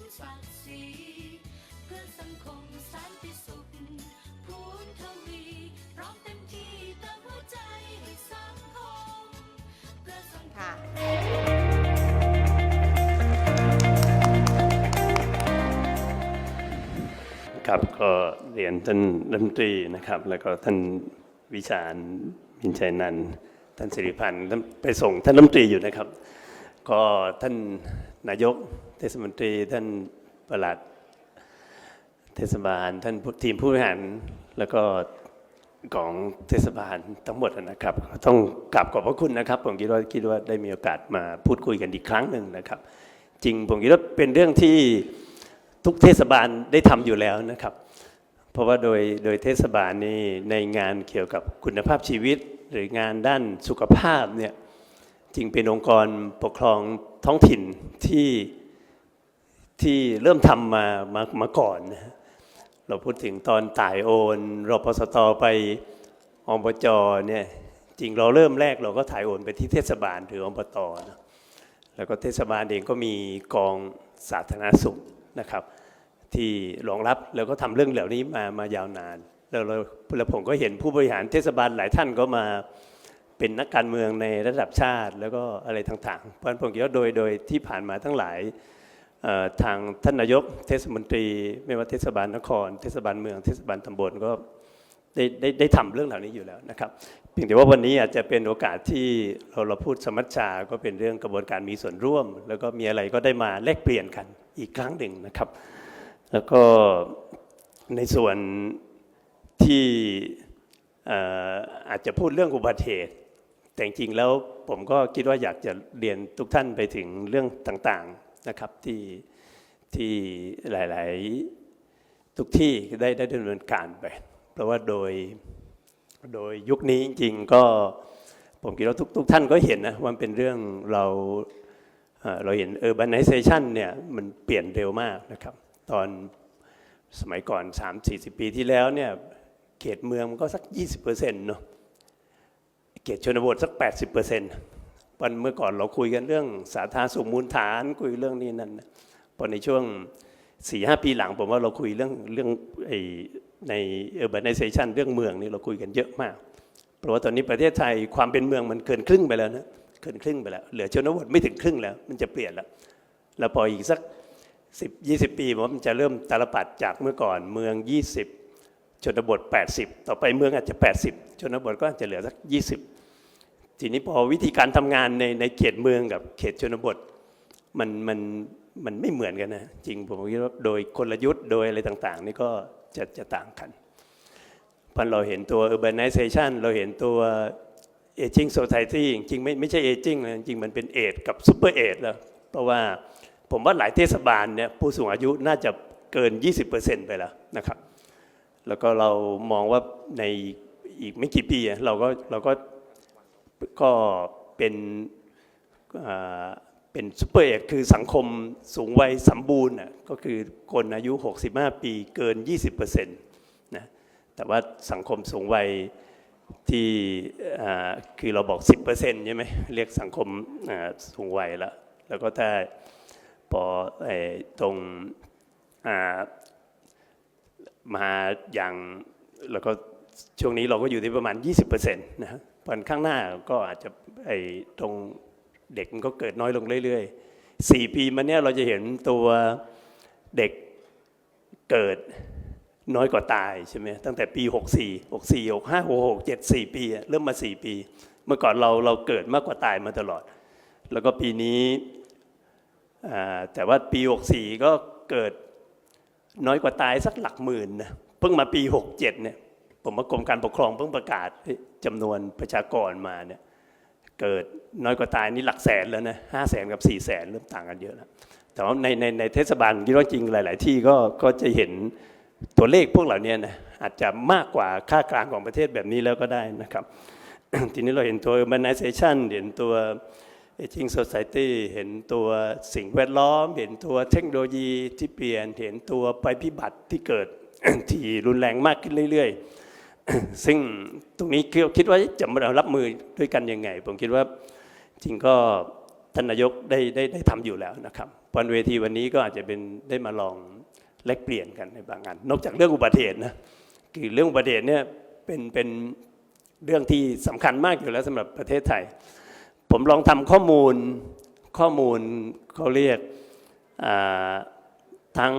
มศักดิ์ศรีเพื่อสังคมสันติสุขพูนทวีพร้อมเต็มที่เติมหัวใจให้สังคมเพื่อสังคค่ะมครับก็เรียนท่านรัฐมนตรีนะครับ แล้วก็ท่านวิชาญมินชัยนันท์ท่านสิริพันธ์ท่านไปส่งท่านรัฐมนตรีอยู่นะครับ ก็ท่านนายกเทศมนตรีท่านประหลัด เทศบาล ท่านทีมผู้บริหารแล้วก็ของเทศบาลทั้งหมดนะครับ ต้องกราบขอบพระคุณนะครับ ผมคิดว่าคิดว่าได้มีโอกาสมาพูดคุยกันอีกครั้งหนึ่งนะครับ จริงผมคิดว่าเป็นเรื่องที่ทุกเทศบาลได้ทำอยู่แล้วนะครับ เพราะว่าโดยโดยเทศบาลนี่ในงานเกี่ยวกับคุณภาพชีวิต หรืองานด้านสุขภาพเนี่ย จริงเป็นองค์กรปกครองท้องถิ่นที่ที่เริ่มทำมามามาก่อนนะเราพูดถึงตอนต่ายโอนรพสตไปอบจเนี่ยจริงเราเริ่มแรกเราก็ถ่ายโอนไปที่เทศบาลหรืออบตนะแล้วก็เทศบาลเองก็มีกองสาธารณสุขนะครับ ที่รองรับแล้วก็ทำเรื่องเหล่านี้มามายาวนาน แล้วเราแล้วผมก็เห็นผู้บริหารเทศบาลหลายท่านก็มา เป็นนักการเมืองในระดับชาติแล้วก็อะไรต่างๆ เพราะฉะนั้นผมคิดว่าโดยโดยที่ผ่านมาทั้งหลายทางท่านนายกเทศมนตรี ไม่ว่าเทศบาลนคร เทศบาลเมืองเทศบาลตำบลก็ได้ได้ได้ทำเรื่องเหล่านี้อยู่แล้วนะครับเพียงแต่ว่าวันนี้อาจจะเป็นโอกาสที่เราเราพูดสมัชชาก็เป็นเรื่องกระบวนการมีส่วนร่วม แล้วก็มีอะไรก็ได้มาแลกเปลี่ยนกันอีกครั้งหนึ่งนะครับ แล้วก็ในส่วนที่เอ่ออาจจะพูดเรื่องอุบัติเหตุ แต่จริงแล้วผมก็คิดว่าอยากจะเรียนทุกท่านไปถึงเรื่องต่างๆนะครับที่ที่หลายๆทุกที่ได้ได้ดำเนินการไป เพราะว่าโดยโดยยุคนี้จริงๆก็ผมคิดว่าทุกทุกท่านก็เห็นนะว่าเป็นเรื่องเราเอ่อเราเห็น urbanization เนี่ยมันเปลี่ยนเร็วมากนะครับ ตอนสมัยก่อน 3-40 ปีที่แล้วเนี่ยเขตเมืองมันก็สัก 20%เนาะ เขตชนบทสัก 80%วันเมื่อก่อนเราคุยกันเรื่องสาธารณสุขมูลฐานคุยเรื่องนี้นั่นพอในช่วง4-5ปีหลังผมว่าเราคุยเรื่องเรื่องไอใน urbanization เรื่องเมืองนี่เราคุยกันเยอะมาก เพราะว่าตอนนี้ประเทศไทยความเป็นเมืองมันเกินครึ่งไปแล้วนะเกินครึ่งไปแล้ว เหลือชนบทไม่ถึงครึ่งแล้ว มันจะเปลี่ยนแล้วแล้วพออีกสัก10 20ปีผมว่ามันจะเริ่มตาลปัดจากเมื่อก่อนเมือง20ชนบท80ต่อไปเมืองอาจจะ80ชนบทก็อาจจะเหลือสัก20 ทีนี้พอวิธีการทำงานในในเขตเมืองกับเขตชนบท มันมันมันไม่เหมือนกันนะ จริงผมคิดว่าโดยกลยุทธ์โดยอะไรต่างๆ นี่ก็จะจะต่างกันพอเราเห็นตัว urbanization เราเห็นตัว aging society จริงไม่ไม่ใช่ aging นะจริงมันเป็น age กับ super age แล้วเพราะว่าผมว่าหลายเทศบาลเนี่ยผู้สูงอายุน่าจะเกิน 20%ไปแล้วนะครับ แล้วก็เรามองว่าในอีกไม่กี่ปีเราก็เราก็ ก็เป็นเป็นซูเปอร์เอกคือสังคมสูงวัยสมบูรณ์ก็คือคนอายุ 65 ปีเกิน 20%นะแต่ว่าสังคมสูงวัยที่คือเราบอก 10%ใช่ไหมเรียกสังคมสูงวัยแล้วแล้วก็ถ้าพออตรงมาอย่างแล้วก็ช่วงนี้เราก็อยู่ที่ประมาณ 20%นะฮะ วันข้างหน้าก็อาจจะไอ้ตรงเด็กมันก็เกิดน้อยลงเรื่อยๆ4ปีมาเนี้ยเราจะเห็นตัวเด็กเกิดน้อยกว่าตายใช่ไหมตั้งแต่ปี 64 64 65 66 74 ปี เริ่มมา 4 ปี เมื่อก่อนเราเราเกิดมากกว่าตายมาตลอด แล้วก็ปีนี้แต่ว่าปี 64 ก็เกิดน้อยกว่าตายสักหลักหมื่นนะเพิ่งมาปี 67เนี่ย ผมว่ากรมการปกครองเพิ่งประกาศจำนวนประชากรมาเนี่ยเกิดน้อยกว่าตายนี่หลักแสนแล้วนะห้าแสนกับสี่แสนเริ่มต่างกันเยอะแล้วแต่ว่าในในในเทศบาลคิดว่าจริงหลาย ๆ ที่ก็ก็จะเห็นตัวเลขพวกเหล่านี้นะอาจจะมากกว่าค่ากลางของประเทศแบบนี้แล้วก็ได้นะครับ ทีนี้เราเห็นตัว urbanization เห็นตัว aging society เห็นตัวสิ่งแวดล้อม เห็นตัวเทคโนโลยีที่เปลี่ยน เห็นตัวภัยพิบัติที่เกิดที่รุนแรงมากขึ้นเรื่อย ๆ ซึ่งตรงนี้คิดว่าจะมารับมือด้วยกันยังไง ผมคิดว่าจริงก็ท่านนายกได้ได้ได้ทำอยู่แล้วนะครับวันเวทีวันนี้ก็อาจจะเป็นได้มาลองแลกเปลี่ยนกันในบางงานนอกจากเรื่องอุบัติเหตุนะคือเรื่องอุบัติเหตุเนี่ยเป็นเป็นเรื่องที่สำคัญมากอยู่แล้วสำหรับประเทศไทย ผมลองทำข้อมูลข้อมูลเขาเรียกทั้ง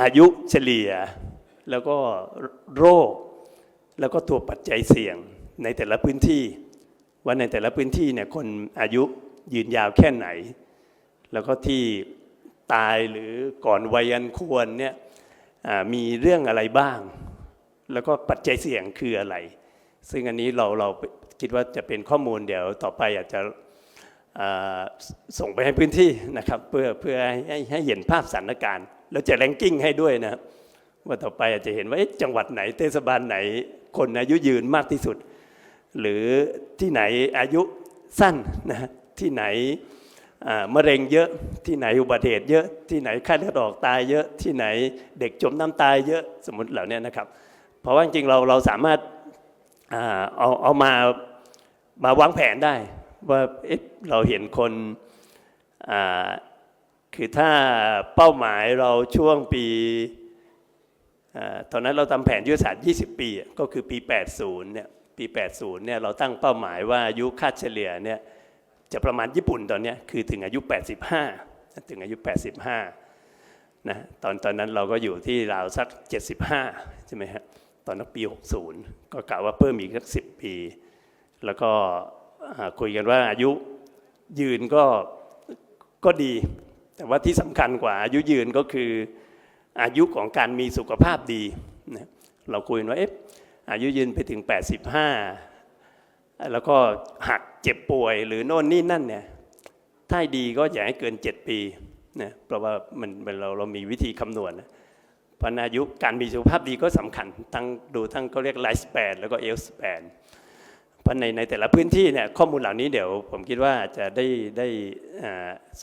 อายุเฉลี่ย แล้วก็โรค แล้วก็ตัวปัจจัยเสี่ยงในแต่ละพื้นที่ ว่าในแต่ละพื้นที่เนี่ยคนอายุยืนยาวแค่ไหน แล้วก็ที่ตายหรือก่อนวัยอันควรเนี่ยมีเรื่องอะไรบ้าง แล้วก็ปัจจัยเสี่ยงคืออะไร ซึ่งอันนี้เราเราคิดว่าจะเป็นข้อมูลเดี๋ยวต่อไปอาจจะส่งไปให้พื้นที่นะครับ เพื่อเพื่อให้ให้ให้เห็นภาพสถานการณ์ แล้วจะแรงกิ้งให้ด้วยนะครับ ว่าต่อไปอาจจะเห็นว่าจังหวัดไหนเทศบาลไหน คนอายุยืนมากที่สุด หรือที่ไหนอายุสั้นนะที่ไหนมะเร็งเยอะที่ไหนอุบัติเหตุเยอะที่ไหนค่าเลือดออกตายเยอะที่ไหนเด็กจมน้ำตายเยอะสมมติเหล่านี้นะครับ เพราะว่าจริงเราเราสามารถอาเอาเอามามาวางแผนได้ ว่าเเราเห็นคนคือถ้าเป้าหมายเราช่วงปี ตอนนั้นเราทำแผนยุทธศาสตร์ 20 ปี ก็คือปี 80 เนี่ย ปี 80 เนี่ยเราตั้งเป้าหมายว่าอายุค่าเฉลี่ยเนี่ยจะประมาณญี่ปุ่นตอนนี้คือถึงอายุ 85 ถึงอายุ 85 นะ ตอนตอนนั้นเราก็อยู่ที่ราวสัก 75 ใช่ไหมฮะ ตอนนั้นปี 60 ก็กล่าวว่าเพิ่มอีกสัก 10 ปี แล้วก็คุยกันว่าอายุยืนก็ก็ดี แต่ว่าที่สำคัญกว่าอายุยืนก็คือ อายุของการมีสุขภาพดีนะเราคุยว่าเอ๊ะอายุยืนไปถึง 85 แล้วก็หักเจ็บป่วยหรือโน่นนี่นั่นเนี่ยถ้าดีก็อย่าให้เกิน 7 ปีนะเพราะว่ามันเราเรามีวิธีคำนวณนะพราะอายุการมีสุขภาพดีก็สำคัญทั้งดูทั้งเขาเรียกไลฟ์ส p ปนแล้วก็เอลส p ปนเพราะในในแต่ละพื้นที่เนี่ยข้อมูลเหล่านี้เดี๋ยวผมคิดว่าจะได้ได้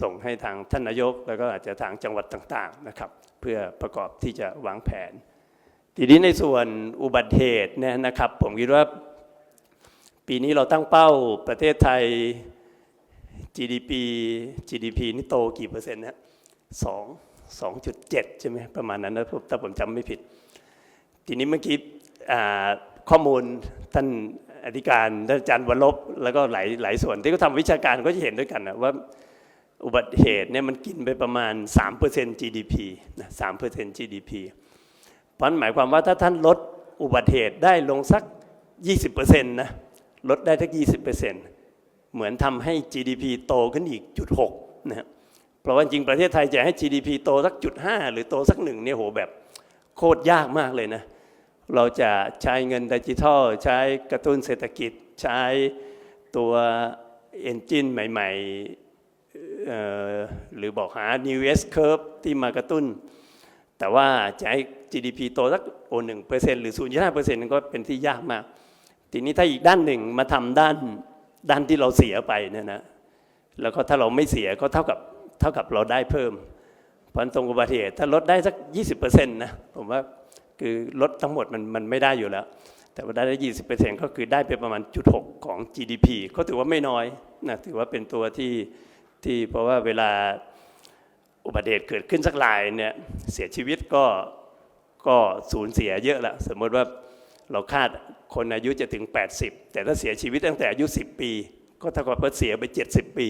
ส่งให้ทางท่านนายก แล้วก็อาจจะทางจังหวัดต่างๆนะครับ เพื่อประกอบที่จะวางแผน ทีนี้ในส่วนอุบัติเหตุเนี่ยนะครับ ผมคิดว่าปีนี้เราตั้งเป้าประเทศไทย GDP GDP นี่โตกี่เปอร์เซ็นต์นะสองสองจุดเจ็ดใช่ไหมประมาณนั้นนะถ้าผมจำไม่ผิด ทีนี้เมื่อกี้ข้อมูลท่านอธิการท่านอาจารย์วรลบแล้วก็หลายหลายส่วนที่เขาทำวิชาการก็จะเห็นด้วยกันนะว่า อุบัติเหตุเนี่ยมันกินไปประมาณ 3% GDP นะ3% GDP เพราะหมายความว่าถ้าท่านลดอุบัติเหตุได้ลงสัก 20%นะลดได้สัก 20%เหมือนทำให้ GDP โตขึ้นอีกจุดหกนะเพราะว่าจริงประเทศไทยจะให้ GDP โตสักจุดห้าหรือโตสักหนึ่งเนี่ยโหแบบโคตรยากมากเลยนะเราจะใช้เงินดิจิทัล ใช้กระตุ้นเศรษฐกิจใช้ตัวเอนจินใหม่ๆเอ่ หรือบอกหา New S curve ที่มากระตุ้น แต่ว่าจะให้ GDP โตสักโอหนึ่งเปอร์เซ็นต์หรือศูนย์ห้าเปอร์เซ็นต์ก็เป็นที่ยากมาก ทีนี้ถ้าอีกด้านหนึ่งมาทำด้านด้านที่เราเสียไปเนี่ยนะแล้วก็ถ้าเราไม่เสียก็เท่ากับเท่ากับเราได้เพิ่มเพราะตรงอุบัติเหตุถ้าลดได้สัก 20%นะผมว่าคือลดทั้งหมดมันมันไม่ได้อยู่แล้ว แต่ว่าได้ได้20%ก็คือได้ไปประมาณจุดหกของ GDP ก็ถือว่าไม่น้อยนะถือว่าเป็นตัวที่ ที่เพราะว่าเวลาอุบัติเหตุเกิดขึ้นสักรายเนี่ยเสียชีวิตก็ก็สูญเสียเยอะละสมมติว่าเราคาดคนอายุจะถึง 80 แต่ถ้าเสียชีวิตตั้งแต่อายุ 10 ปี ก็เท่ากับเสียไป 70 ปี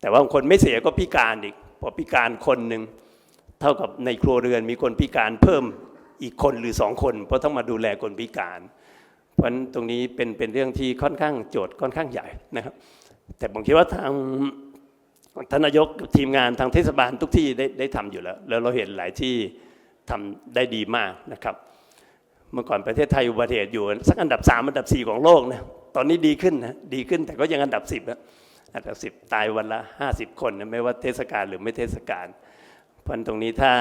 แต่ว่าคนไม่เสียก็พิการอีกพอพิการคนหนึ่งเท่ากับในครัวเรือนมีคนพิการเพิ่มอีกคนหรือสองคน เพราะต้องมาดูแลคนพิการ เพราะฉะนั้นตรงนี้เป็นเป็นเรื่องที่ค่อนข้างโจทย์ค่อนข้างใหญ่นะครับ แต่ผมคิดว่าทาง ท่านนายกทีมงานทางเทศบาลทุกที่ได้ได้ทำอยู่แล้ว แล้วเราเห็นหลายที่ทำได้ดีมากนะครับ เมื่อก่อนประเทศไทยอุบัติเหตุอยู่สักอันดับสามอันดับสี่ของโลกนะตอนนี้ดีขึ้นนะดีขึ้นแต่ก็ยังอันดับสิบนะอันดับสิบตายวันละห้าสิบคนนะไม่ว่าเทศกาลหรือไม่เทศกาลเพราะฉะนั้นตรงนี้ถ้า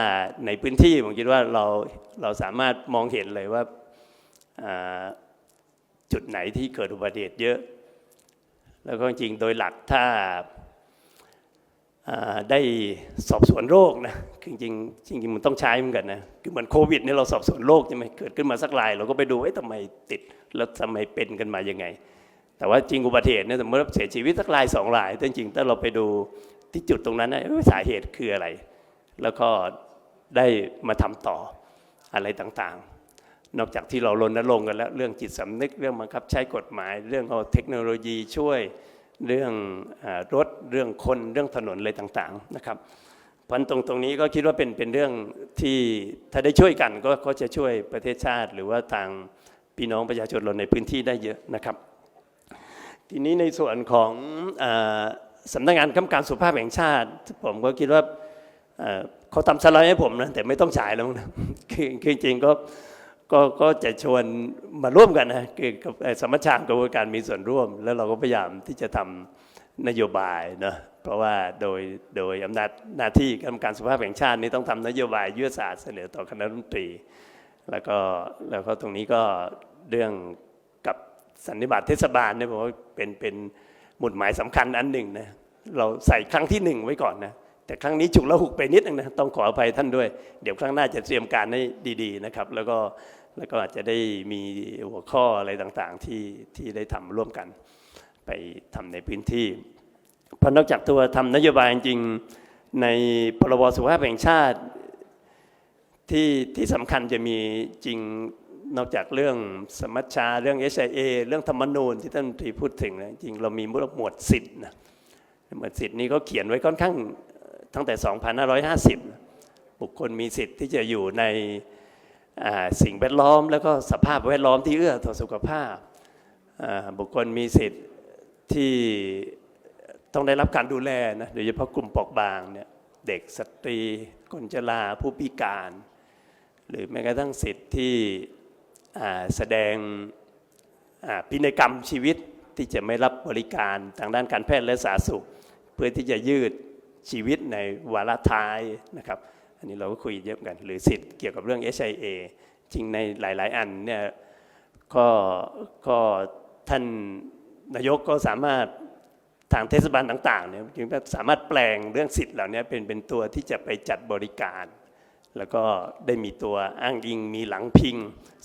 ในพื้นที่ผมคิดว่าเราเราสามารถมองเห็นเลยว่าาจุดไหนที่เกิดอุบัติเหตุเยอะ แล้วก็จริงโดยหลักถ้า ได้สอบสวนโรคนะคือจริงจริงมันต้องใช้เหมือนกันนะคือเหมือนโควิดเนี่ยเราสอบสวนโรคใช่ไหมเกิดขึ้นมาสักราย เราก็ไปดูเอ๊ะทำไมติดแล้วทำไมเป็นกันมายังไง แต่ว่าจริงอุบัติเหตุเนี่ยสมมติว่าเสียชีวิตสักรายสองรายแต่จริงถ้าเราไปดูที่จุดตรงนั้นนะสาเหตุคืออะไร แล้วก็ได้มาทำต่ออะไรต่างๆ นอกจากที่เรารณรงค์กันแล้วเรื่องจิตสำนึกเรื่องบังคับใช้กฎหมาย เรื่องเอาเทคโนโลยีช่วย เรื่องอรถเรื่องคนเรื่องถนนอะไรต่างๆนะครับพันตรงตรงนี้ก็คิดว่าเป็นเป็นเรื่องที่ถ้าได้ช่วยกันก็ก็จะช่วยประเทศชาติ หรือว่าทางพี่น้องประชาชนเราในพื้นที่ได้เยอะนะครับ ทีนี้ในส่วนของอาสำนักงานคำการสุขภาพแห่งชาติ ผมก็คิดว่าเขาทำสไลด์ให้ผมนะแต่ไม่ต้องฉายแล้วนะคือจริงๆก็ ก็ก็จะชวนมาร่วมกันนะคือกับสมัชชากระบวนการมีส่วนร่วม แล้วเราก็พยายามที่จะทำนโยบายเนาะเพราะว่าโดยโดยอำนาจหน้าที่กรรมการสุขภาพแห่งชาตินี่ต้องทำนโยบายยุทธศาสตร์เสนอต่อคณะรัฐมนตรี แล้วก็แล้วก็ตรงนี้ก็เรื่องกับสันนิบาตเทศบาลเนี่ยผมว่าเป็นเป็นหมุดหมายสำคัญอันหนึ่งนะเราใส่ครั้งที่หนึ่งไว้ก่อนนะ แต่ครั้งนี้ฉุกละหุกไปนิดนึงนะต้องขออภัยท่านด้วย เดี๋ยวครั้งหน้าจะเตรียมการให้ดี ๆนะครับ แล้วก็แล้วก็อาจจะได้มีหัวข้ออะไรต่างๆที่ที่ได้ทำร่วมกัน ไปทำในพื้นที่เพราะนอกจากตัวทำนโยบายจริงในพรบสุขภาพแห่งชาติที่ที่สำคัญจะมีจริงนอกจากเรื่องสมัชชาเรื่อง SIA เรื่องธรรมนูญที่ท่านตรีพูดถึงนะจริงเรามีหมวดสิทธิ์นะหมวดสิทธิ์นี้ก็เขียนไว้ค่อนข้าง ตั้งแต่ 2550 บุคคลมีสิทธิ์ที่จะอยู่ในสิ่งแวดล้อม แล้วก็สภาพแวดล้อมที่เอื้อต่อสุขภาพ บุคคลมีสิทธิ์ที่ต้องได้รับการดูแลนะโดยเฉพาะกลุ่มเปราะบางเนี่ยเด็กสตรีคนชราผู้พิการ หรือแม้กระทั่งสิทธิ์ที่แสดงพินัยกรรมชีวิตที่จะไม่รับบริการทางด้านการแพทย์และสาธารณสุข เพื่อที่จะยืด ชีวิตในวาระท้ายนะครับ อันนี้เราก็คุยเยอะกันหรือสิทธิ์เกี่ยวกับเรื่อง HIA จริงในหลาย ๆ อันเนี่ยก็ก็ท่านนายกก็สามารถทางเทศบาลต่างๆเนี่ยจึงสามารถแปลงเรื่องสิทธิ์เหล่านี้เป็นเป็นตัวที่จะไปจัดบริการ แล้วก็ได้มีตัวอ้างอิงมีหลังพิง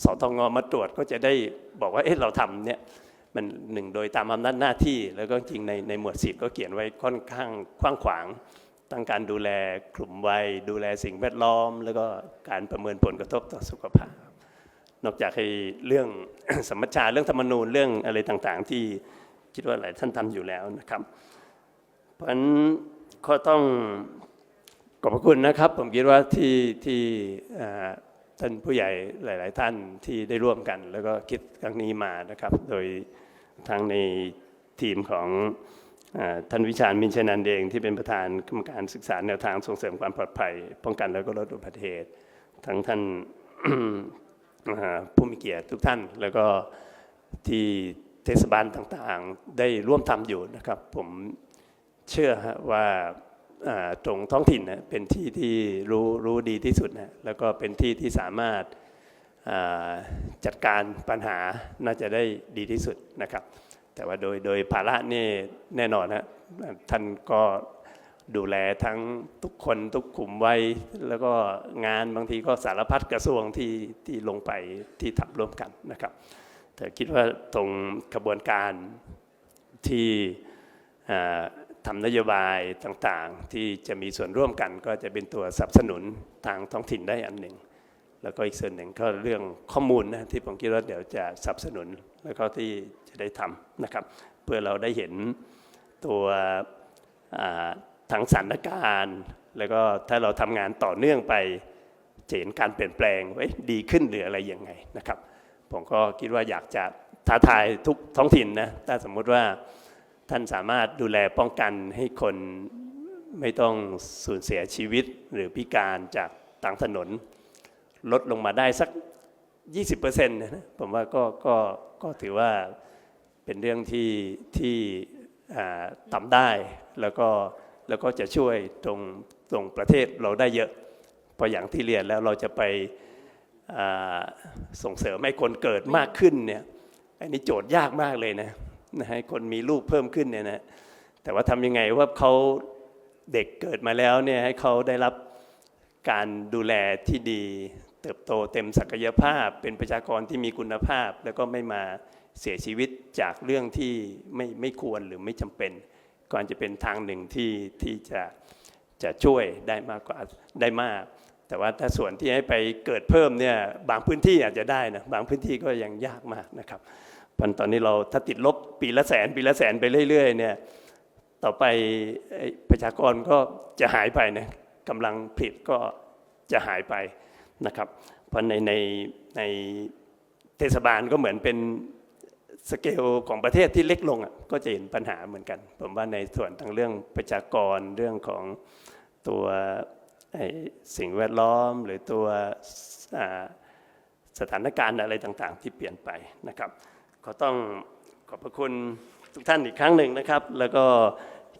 สตงมาตรวจก็จะได้บอกว่าเอ๊ะเราทำเนี่ย มันหนึ่งโดยตามอำนาจหน้าที่ แล้วก็จริงในในหมวดสิทธ์ก็เขียนไว้ค่อนข้างกว้างขวางตั้งการดูแลกลุ่มวัย ดูแลสิ่งแวดล้อม แล้วก็การประเมินผลกระทบต่อสุขภาพ นอกจากไอ้เรื่องสมมชชาเรื่องธรรมนูญเรื่องอะไรต่างๆ ที่คิดว่าหลายท่านทำอยู่แล้วนะครับ เพราะฉะนั้นก็ต้องขอบพระคุณนะครับ ผมคิดว่าที่ที่ท่านผู้ใหญ่หลาย ๆ ท่านที่ได้ร่วมกัน แล้วก็คิดครั้งนี้มานะครับ โดย ทางในทีมของท่านวิชาญมินชนันเองที่เป็นประธานกรรมการศึกษาแนวทางส่งเสริมความปลอดภัย ป้องกันแล้วก็ลดอุบัติเหตุ ทั้งท่านผู้มีเกียรติทุกท่าน แล้วก็ที่เทศบาลต่างๆ ได้ร่วมทำอยู่นะครับ ผมเชื่อว่าตรงท้องถิ่นนะเป็นที่ที่รู้รู้ดีที่สุดนะแล้วก็เป็นที่ที่สามารถ จัดการปัญหาน่าจะได้ดีที่สุดนะครับ แต่ว่าโดยโดยภาระนี่แน่นอนนะท่านก็ดูแลทั้งทุกคนทุกกลุ่มไวัยแล้วก็งานบางทีก็สารพัดกระทรวงที่ที่ลงไปที่ทำร่วมกันนะครับ แต่คิดว่าตรงกระบวนการที่ทำนโยบายต่างๆ ที่จะมีส่วนร่วมกัน ก็จะเป็นตัวสนับสนุนทางท้องถิ่นได้อันหนึ่ง แล้วก็อีกส่วนหนึ่งก็เรื่องข้อมูลนะที่ผมคิดว่าเดี๋ยวจะสนับสนุนแล้วก็ที่จะได้ทำนะครับ เพื่อเราได้เห็นตัวอ่าทางสถานการณ์ แล้วก็ถ้าเราทำงานต่อเนื่องไปจะเห็นการเปลี่ยนแปลงว่าเดีขึ้นหรืออะไรยังไงนะครับ ผมก็คิดว่าอยากจะท้าทายทุกท้องถิ่นนะถ้าสมมุติว่าท่านสามารถดูแลป้องกันให้คนไม่ต้องสูญเสียชีวิตหรือพิการจากทางถนน ลดลงมาได้สัก 20%นะผมว่าก็ก็ก็ถือว่าเป็นเรื่องที่ที่ทำได้แล้วก็แล้วก็จะช่วยตรงตรงประเทศเราได้เยอะพราะอย่างที่เรียนแล้วเราจะไปส่งเสริมให้คนเกิดมากขึ้นเนี่ยอันนี้โจทย์ยากมากเลยนะนะให้คนมีลูกเพิ่มขึ้นเนี่ยนะแต่ว่าทำยังไงว่าเขาเด็กเกิดมาแล้วเนี่ยให้เขาได้รับการดูแลที่ดี ติบโตเต็มศักยภาพ เป็นประชากรที่มีคุณภาพ แล้วก็ไม่มาเสียชีวิตจากเรื่องที่ไม่ไม่ควรหรือไม่จำเป็นก็อาจะเป็นทางหนึ่งที่ที่จะจะช่วยได้มากกว่าได้มาก แต่ว่าถ้าส่วนที่ให้ไปเกิดเพิ่มเนี่ยบางพื้นที่อาจจะได้นะบางพื้นที่ก็ยังยากมากนะครับพราะตอนนี้เราถ้าติดลบปีละแสนปีละแสนไปเรื่อยๆเนี่ยต่อไปประชากรก็จะหายไปนะกำลังผลิตก็จะหายไป นะครับเพราะในในในเทศบาลก็เหมือนเป็นสเกลของประเทศที่เล็กลงอะก็จะเห็นปัญหาเหมือนกัน ผมว่าในส่วนทั้งเรื่องประชากรเรื่องของตัวสิ่งแวดล้อมหรือตัวสถานการณ์อะไรต่างๆ ที่เปลี่ยนไปนะครับก็ต้องขอบพระคุณทุกท่านอีกครั้งหนึ่งนะครับ แล้วก็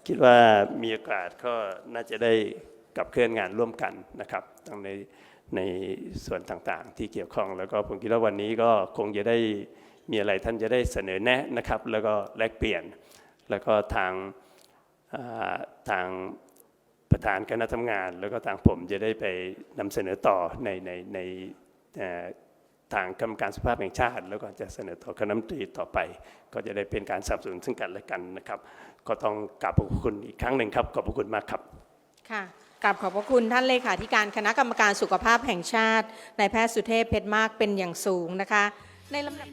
คิดว่ามีโอกาสก็น่าจะได้กับเคลื่อนงานร่วมกันนะครับทั้งใน ในส่วนต่างๆ ที่เกี่ยวข้อง แล้วก็ผมคิดว่าวันนี้ก็คงจะได้มีอะไรท่านจะได้เสนอแนะนะครับ แล้วก็แลกเปลี่ยน แล้วก็ทางาทางประธานคณะทำงาน แล้วก็ทางผมจะได้ไปนำเสนอต่อในในในทางกรรมการสภาพแห่งชาติ แล้วก็จะเสนอต่อคณะมนตรีต่อไป ก็จะได้เป็นการสนับสนุนซึ่งกันและกันนะครับ ก็ต้องกราบขอบคุณอีกครั้งหนึ่งครับขอบคุณมากครับค่ะ กราบขอบพระคุณท่านเลขาธิการคณะกรรมการสุขภาพแห่งชาตินายแพทย์สุเทพเพชรมากเป็นอย่างสูงนะคะ ในลำดับ